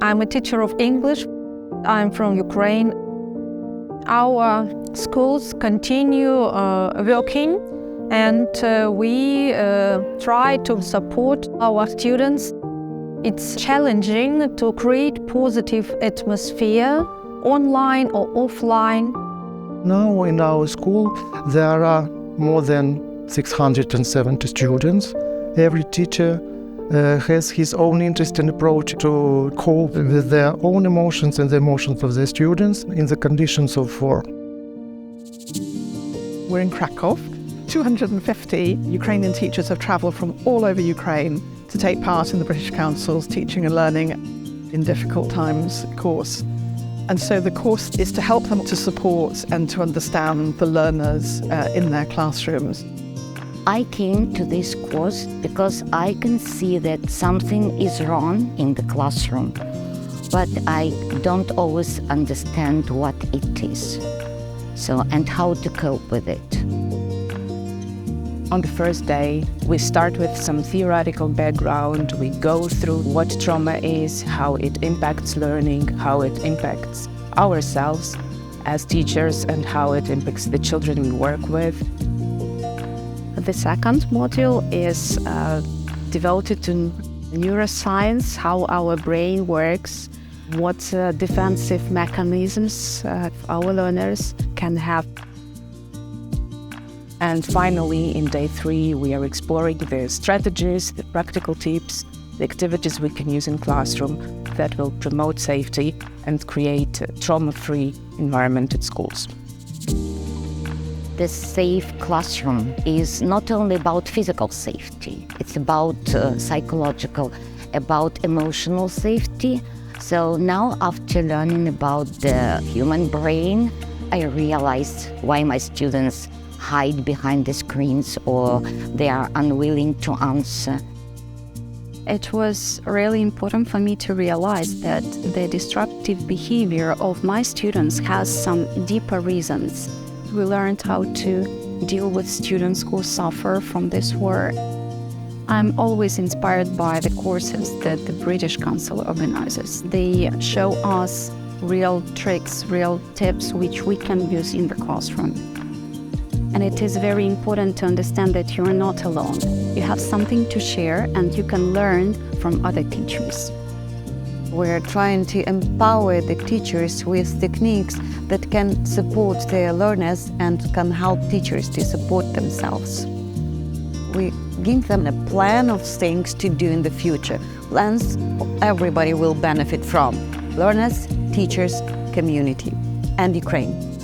I'm a teacher of English. I'm from Ukraine. Our schools continue uh, working and uh, we uh, try to support our students. It's challenging to create positive atmosphere online or offline. Now in our school there are more than 670 students. Every teacher uh, has his own interesting approach to cope with their own emotions and the emotions of the students in the conditions of war. We're in Krakow. 250 Ukrainian teachers have travelled from all over Ukraine to take part in the British Council's Teaching and Learning in Difficult Times course. And so the course is to help them to support and to understand the learners uh, in their classrooms. I came to this course because I can see that something is wrong in the classroom, but I don't always understand what it is. So, and how to cope with it. On the first day, we start with some theoretical background. We go through what trauma is, how it impacts learning, how it impacts ourselves as teachers, and how it impacts the children we work with. The second module is uh, devoted to neuroscience, how our brain works, what uh, defensive mechanisms uh, our learners can have. And finally, in day three, we are exploring the strategies, the practical tips, the activities we can use in classroom that will promote safety and create a trauma-free environment at schools. The safe classroom is not only about physical safety, it's about uh, psychological, about emotional safety. So now, after learning about the human brain, I realized why my students hide behind the screens or they are unwilling to answer. It was really important for me to realize that the disruptive behavior of my students has some deeper reasons. We learned how to deal with students who suffer from this war. I'm always inspired by the courses that the British Council organizes. They show us real tricks, real tips which we can use in the classroom. And it is very important to understand that you are not alone. You have something to share and you can learn from other teachers. We're trying to empower the teachers with techniques that can support their learners and can help teachers to support themselves. We give them a plan of things to do in the future, plans everybody will benefit from learners, teachers, community, and Ukraine.